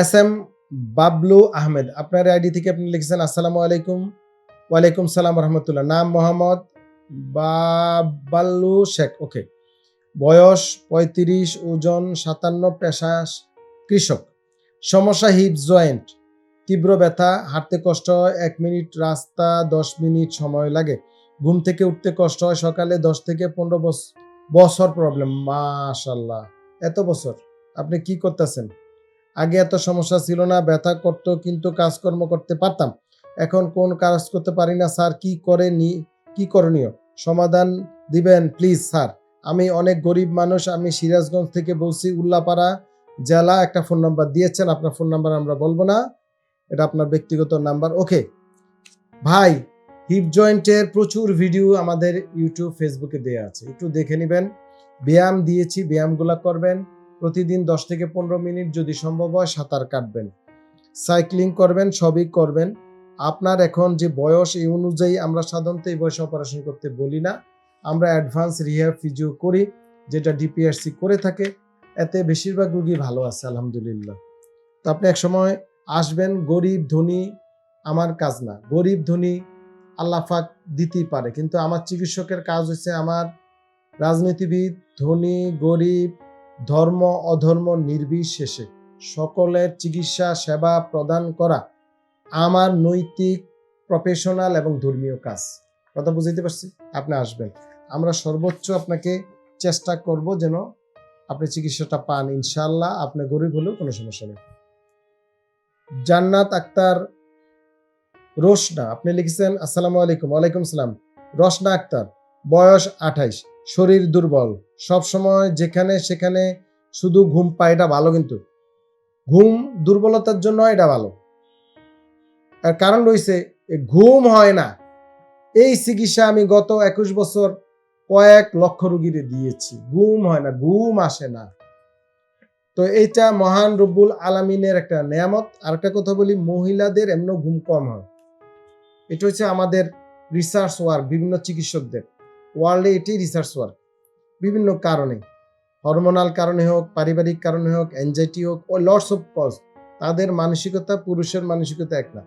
S M Bablu Ahmed. আপনার ID থেকে আপনি লিখেছেন, আসসালামু আলাইকুম। ওয়ালাইকুম সালাম রহমতুল্লাহ। নাম মোহাম্মদ বাবাল্লু শেখ। ওকে। বয়স পঁয়ত্রিশ, ওজন সাতান্ন, পেশা কৃষক। সমস্যা হিপ জয়েন্ট। তীব্র ব্যথা, হাঁটতে কষ্ট হয় এক মিনিট রাস্তা, দশ মিনিট সময় লাগে। ঘুম থেকে উঠতে কষ্ট হয়, সকালে দশ থেকে পনেরো বছর বছর প্রবলেম মাশাল্লাহ এত বছর। আপনি কি করতেছেন? আগে এত সমস্যা ছিল না, ব্যথা করতো, কিন্তু কাজকর্ম করতে পারতাম। এখন কোন কাজ করতে পারি না, স্যার, কি করে নি, কি করণীয়? সমাধান দিবেন, প্লিজ, স্যার। আমি অনেক গরিব মানুষ, আমি সিরাজগঞ্জ থেকে বলছি, উল্লাপাড়া জেলা একটা ফোন নাম্বার দিয়েছেন, আপনার ফোন নাম্বার আমরা বলব না। এটা আপনার ব্যক্তিগত নাম্বার। ওকে। ভাই, হিপ জয়েন্টের প্রচুর ভিডিও আমাদের ইউটিউব, ফেসবুকে দেওয়া আছে। একটু দেখে নেবেন। ব্যায়াম দিয়েছি, ব্যায়ামগুলো করবেন। প্রতিদিন দশ থেকে পনেরো মিনিট যদি সম্ভব হয় সাঁতার কাটবেন। সাইক্লিং করবেন, সবই করবেন। আপনার এখন যে বয়স, এই অনুযায়ী আমরা সাধারণত এই বয়সে অপারেশন করতে বলি না। আমরা অ্যাডভান্স রিহ্যাব ফিজিও করি, যেটা ডিপিআরসি করে থাকে। এতে বেশিরভাগ রুগী ভালো আছে, আলহামদুলিল্লাহ। তো আপনি এক সময় আসবেন, গরিব ধনী, আমার কাজ না। গরিব ধনী আল্লাফাক দিতেই পারে। কিন্তু আমার চিকিৎসকের কাজ হচ্ছে আমার রাজনীতিবিদ, ধনী, গরিব ধর্ম অধর্ম নির্বিশেষে সকলের চিকিৎসা, সেবা প্রদান করা আমার নৈতিক প্রফেশনাল এবং ধর্মীয় কাজ। কথা বুঝতে পারছি? আপনি আসবেন। আমরা সর্বোচ্চ আপনাকে চেষ্টা করব যেন আপনি চিকিৎসাটা পান। ইনশাল্লাহ আপনি গরিব হলেও কোনো সমস্যা নেই। জান্নাত আক্তার রোশনা, আপনি লিখেছেন, আসসালামু আলাইকুম, ওয়ালাইকুম সালাম। রোশনা আক্তার, বয়স আঠাইশ। শরীর দুর্বল। সব সময় যেখানে সেখানে শুধু ঘুম পায়, এটা ভালো কিন্তু। ঘুম দুর্বলতার জন্য এটা ভালো। আর কারণ রয়েছে ঘুম হয় না। এই চিকিৎসা আমি গত একুশ বছর কয়েক লক্ষ রুগীরে দিয়েছি। ঘুম হয় না, ঘুম আসে না। তো এইটা মহান রব্বুল আলামিনের একটা নিয়ামত। আর একটা কথা বলি, মহিলাদের এমন ঘুম কম হয়। এটা হচ্ছে আমাদের রিসার্চ ওয়ার্ক বিভিন্ন চিকিৎসকদের। ওয়ার্ল্ডে এটি রিসার্চ ওয়ার্ক বিভিন্ন কারণে হরমোনাল কারণে হোক, পারিবারিক কারণে হোক অ্যাংজাইটি হোক ও লটস অফ কজ তাদের মানসিকতা পুরুষের মানসিকতা এক না।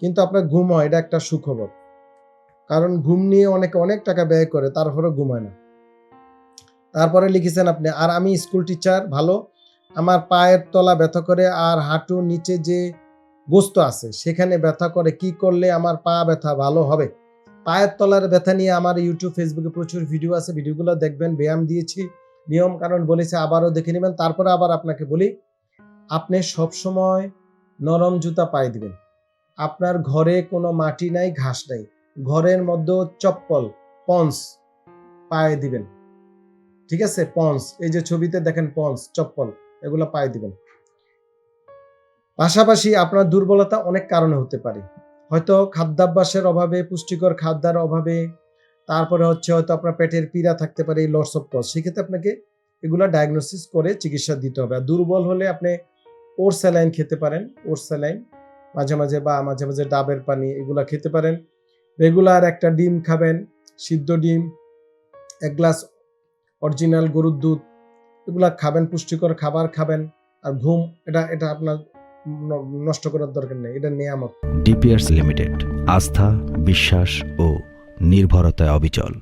কিন্তু আপনার ঘুম হয়, এটা একটা সুখবর। কারণ ঘুম নিয়ে অনেকে অনেক টাকা ব্যয় করে তারপরে ঘুম হয় না। তারপরে লিখেছেন আপনি, আর আমি স্কুল টিচার ভালো। আমার পায়ের তলা ব্যথা করে আর হাঁটু নিচে যে গোস্ত আছে, সেখানে ব্যথা করে, কি করলে আমার পা ব্যথা ভালো হবে? পায়ের তলার ব্যথা নিয়ে আমার ইউটিউব ফেসবুকে প্রচুর ভিডিও আছে ভিডিওগুলো দেখবেন, ব্যায়াম দিয়েছি নিয়ম কারণ বলেছে, আবারও দেখে নেবেন, তারপরে আবার আপনাকে বলি, আপনি সবসময় নরম জুতা পায়ে দিবেন। আপনার ঘরে কোনো মাটি নাই, ঘাস নাই, ঘরের মধ্যে চপ্পল, পন্স পায়ে দিবেন। ঠিক আছে? পন্স, এই যে ছবিতে দেখেন পন্স, চপ্পল, এগুলো পায়ে দিবেন। পাশাপাশি আপনার দুর্বলতা অনেক কারণে হতে পারে। হয়তো খাদ্যাভ্যাসের অভাবে, পুষ্টিকর খাদ্যার অভাবে, তারপরে হচ্ছে হয়তো আপনার পেটের পীড়া থাকতে পারে লস অফ কস সেক্ষেত্রে আপনাকে এগুলো ডায়াগনোসিস করে চিকিৎসা দিতে হবে। আর দুর্বল হলে আপনি ওর স্যালাইন খেতে পারেন ওর স্যালাইন মাঝে মাঝে বা মাঝে মাঝে ডাবের পানি এগুলা খেতে পারেন। রেগুলার একটা ডিম খাবেন, সিদ্ধ ডিম, এক গ্লাস অরিজিনাল গরুর দুধ, এগুলা খাবেন, পুষ্টিকর খাবার খাবেন। আর ঘুম, এটা এটা আপনার নষ্ট করার দরকার নেই এটা নিয়ামক। ডিপিয়ার্স লিমিটেড আস্থা বিশ্বাস ও নির্ভরতায় অবিচল।